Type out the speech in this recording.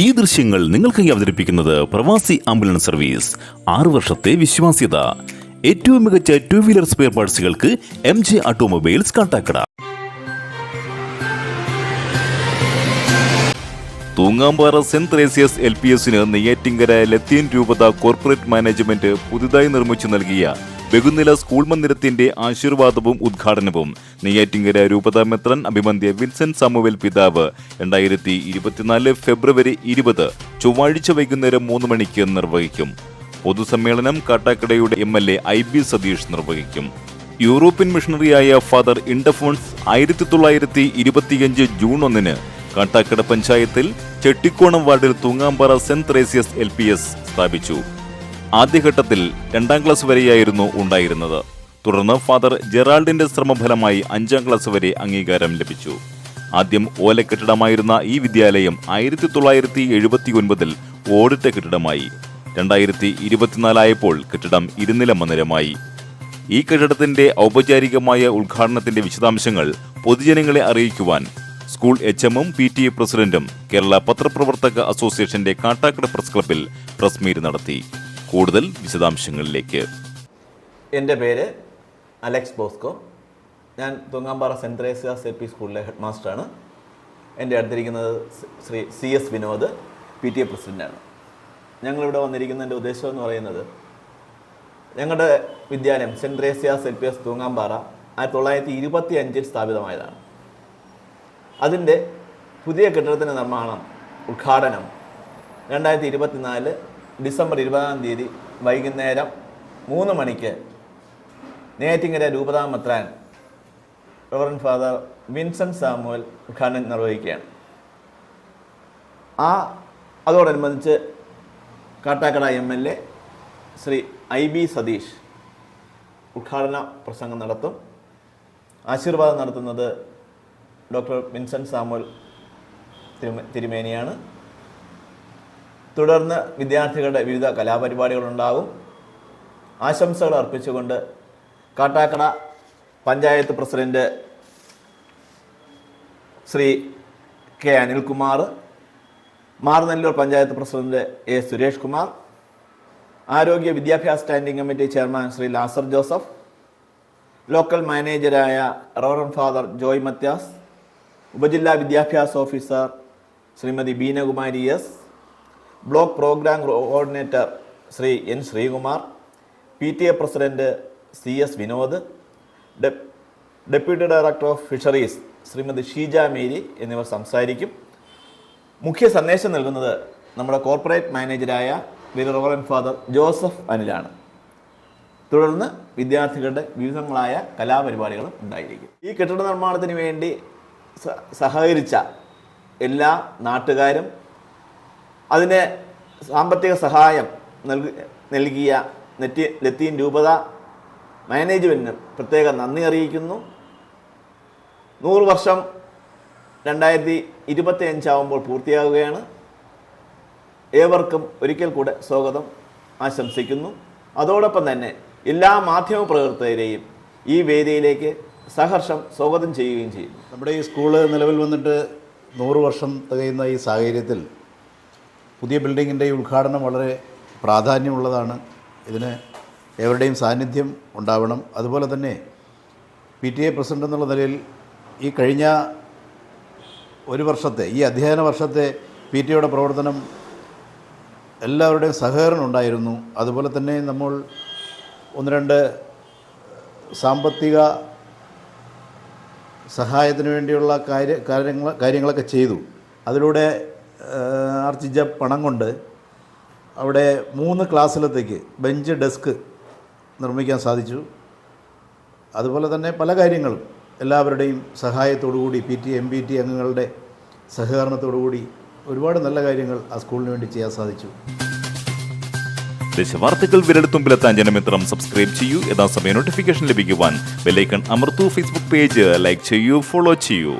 ഈ ദൃശ്യങ്ങൾ നിങ്ങൾക്കായി അവതരിപ്പിക്കുന്നത് പ്രവാസി ആംബുലൻസ് സർവീസ്. ആറു വർഷത്തെ വിശ്വാസ്യത. ഏറ്റവും മികച്ച two wheeler spare പാർട്സുകൾക്ക് M J automobiles Kattakada. Thoongampara saint Thresia's L P എസിന് നെയ്യാറ്റിങ്കര ലത്തീൻ രൂപത കോർപ്പറേറ്റ് മാനേജ്മെന്റ് പുതുതായി നിർമ്മിച്ചു നൽകിയ ബഹുനില സ്കൂൾ മന്ദിരത്തിന്റെ ആശീർവാദവും ഉദ്ഘാടനവും. നെയ്യാറ്റിങ്കര രൂപത മെത്രൻ അഭിമന്യ വിൻസെന്റ് സാമുവേൽ പിതാവ്. രണ്ടായിരത്തി ഇരുപത്തിനാല് ഫെബ്രുവരി ഇരുപത് ചൊവ്വാഴ്ച വൈകുന്നേരം മൂന്ന് മണിക്ക് നിർവഹിക്കും. പൊതുസമ്മേളനം കാട്ടാക്കടയുടെ M L A I B Satheesh നിർവഹിക്കും. യൂറോപ്യൻ മിഷണറിയായ ഫാദർ ഇൻഡഫോൺസ് ആയിരത്തി തൊള്ളായിരത്തി ഇരുപത്തിയഞ്ച് ജൂൺ ഒന്നിന് കാട്ടാക്കട പഞ്ചായത്തിൽ ചെട്ടിക്കോണം വാർഡിൽ തൂങ്ങാമ്പാറ സെന്റ് ത്രേസ്യസ് എൽ സ്ഥാപിച്ചു. ആദ്യഘട്ടത്തിൽ രണ്ടാം ക്ലാസ് വരെയായിരുന്നു ഉണ്ടായിരുന്നത്. തുടർന്ന് ഫാദർ ജെറാൾഡിന്റെ ശ്രമഫലമായി അഞ്ചാം ക്ലാസ് വരെ അംഗീകാരം ലഭിച്ചു. ആദ്യം ഓല കെട്ടിടമായിരുന്ന ഈ വിദ്യാലയം ആയിരത്തി തൊള്ളായിരത്തി എഴുപത്തി ഒൻപതിൽ ഓടിട്ട കെട്ടിടമായി. രണ്ടായിരത്തി ഇരുപത്തിനാലായപ്പോൾ കെട്ടിടം ഇരുനില മന്ദിരമായി. ഈ കെട്ടിടത്തിന്റെ ഔപചാരികമായ ഉദ്ഘാടനത്തിന്റെ വിശദാംശങ്ങൾ പൊതുജനങ്ങളെ അറിയിക്കുവാൻ സ്കൂൾ എച്ച് എമ്മും പി ടി എ പ്രസിഡന്റും കേരള പത്രപ്രവർത്തക അസോസിയേഷന്റെ കാട്ടാക്കട പ്രസ് ക്ലബിൽ പ്രസ് മീറ്റ് നടത്തി. കൂടുതൽ വിശദാംശങ്ങളിലേക്ക്. എന്റെ പേര് അലക്സ് ബോസ്കോ. ഞാൻ Thoongampara saint Thresia's L P സ്കൂളിലെ ഹെഡ് മാസ്റ്ററാണ് എന്റെ അടുത്തിരിക്കുന്നത് Shri C S Vinod P T A പ്രസിഡന്റാണ് ഞങ്ങളിവിടെ വന്നിരിക്കുന്നതിന്റെ ഉദ്ദേശം എന്ന് പറയുന്നത് ഞങ്ങളുടെ വിദ്യാലയം saint Thresia's L P S Thoongampara ആയിരത്തി തൊള്ളായിരത്തി ഇരുപത്തി അഞ്ചിൽ സ്ഥാപിതമായതാണ്. അതിന്റെ പുതിയ കെട്ടിടത്തിന്റെ നിർമ്മാണം ഉദ്ഘാടനം രണ്ടായിരത്തി ഇരുപത്തിനാല് ഡിസംബർ ഇരുപതാം തീയതി വൈകുന്നേരം മൂന്ന് മണിക്ക് നെയ്യാറ്റിങ്കര രൂപതാമത്രാൻ റവറൻ ഫാദർ വിൻസെന്റ് സാമുവൽ ഉദ്ഘാടനം നിർവഹിക്കുകയാണ്. ആ അതോടനുബന്ധിച്ച് Kattakada M L A Shri I B Satheesh ഉദ്ഘാടന പ്രസംഗം നടത്തും. ആശീർവാദം നടത്തുന്നത് ഡോക്ടർ വിൻസെന്റ് സാമുവൽ തിരുമ തിരുമേനിയാണ്. തുടർന്ന് വിദ്യാർത്ഥികളുടെ വിവിധ കലാപരിപാടികളുണ്ടാകും ആശംസകൾ അർപ്പിച്ചുകൊണ്ട് Kattakada panchayat president Shri K Anilkumar Marunelloor panchayat president A Suresh Kumar ആരോഗ്യ വിദ്യാഭ്യാസ standing committee chairman Shri Lazar Joseph local മാനേജരായ reverend father Joy Mathias ഉപജില്ലാ വിദ്യാഭ്യാസ officer Shrimati Beenakumari S block program coordinator Shri N Sreekumar P T A president C S Vinod deputy director of fisheries Shrimati Sheeja Mary എന്നിവർ സംസാരിക്കും. മുഖ്യ സന്ദേശം നൽകുന്നത് നമ്മുടെ corporate മാനേജരായ reverend father Joseph അനിലാണ്. തുടർന്ന് വിദ്യാർത്ഥികളുടെ വിവിധങ്ങളായ കലാപരിപാടികളും ഉണ്ടായിരിക്കും. ഈ കെട്ടിട നിർമ്മാണത്തിന് വേണ്ടി സഹകരിച്ച എല്ലാ നാട്ടുകാരും അതിന് സാമ്പത്തിക സഹായം നൽകി നൽകിയ നെറ്റി ലത്തീൻ രൂപത മാനേജ്മെന്റിന് പ്രത്യേക നന്ദി അറിയിക്കുന്നു. നൂറ് വർഷം രണ്ടായിരത്തി ഇരുപത്തി അഞ്ചാവുമ്പോൾ പൂർത്തിയാകുകയാണ് ഏവർക്കും ഒരിക്കൽ കൂടെ സ്വാഗതം ആശംസിക്കുന്നു. അതോടൊപ്പം തന്നെ എല്ലാ മാധ്യമ പ്രവർത്തകരെയും ഈ വേദിയിലേക്ക് സഹർഷം സ്വാഗതം ചെയ്യുകയും ചെയ്യുന്നു. നമ്മുടെ ഈ സ്കൂൾ നിലവിൽ വന്നിട്ട് നൂറ് വർഷം തികയുന്ന ഈ സാഹചര്യത്തിൽ പുതിയ ബിൽഡിങ്ങിന്റെ ഈ ഉദ്ഘാടനം വളരെ പ്രാധാന്യമുള്ളതാണ്. ഇതിന് എവരുടെയും സാന്നിധ്യം ഉണ്ടാവണം. അതുപോലെ തന്നെ പി ടി എ പ്രസിഡന്റ് എന്നുള്ള നിലയിൽ ഈ കഴിഞ്ഞ ഒരു വർഷത്തെ ഈ അധ്യയന വർഷത്തെ പി ടി എയുടെ പ്രവർത്തനം എല്ലാവരുടെയും സഹകരണം ഉണ്ടായിരുന്നു. അതുപോലെ തന്നെ നമ്മൾ ഒന്ന് രണ്ട് സാമ്പത്തിക സഹായത്തിന് വേണ്ടിയുള്ള കാര്യ കാര്യങ്ങൾ കാര്യങ്ങളൊക്കെ ചെയ്തു. അതിലൂടെ ആർജിച്ച പണം കൊണ്ട് അവിടെ മൂന്ന് ക്ലാസ്സിലത്തേക്ക് ബെഞ്ച് ഡെസ്ക് നിർമ്മിക്കാൻ സാധിച്ചു. അതുപോലെ തന്നെ പല കാര്യങ്ങളും എല്ലാവരുടെയും സഹായത്തോടു കൂടി P T M P T അംഗങ്ങളുടെ സഹകരണത്തോടു കൂടി ഒരുപാട് നല്ല കാര്യങ്ങൾ ആ സ്കൂളിന് വേണ്ടി ചെയ്യാൻ സാധിച്ചു. ദേശവാർത്തകൾ വിരലെത്തുമ്പിലെത്താൻ ജനമിത്രം സബ്സ്ക്രൈബ് ചെയ്യൂ. യഥാസമയം നോട്ടിഫിക്കേഷൻ ലഭിക്കുവാൻ ബെല്ലൈക്കൺ അമർത്തു. ഫേസ്ബുക്ക് പേജ് ലൈക്ക് ചെയ്യൂ ഫോളോ ചെയ്യൂ.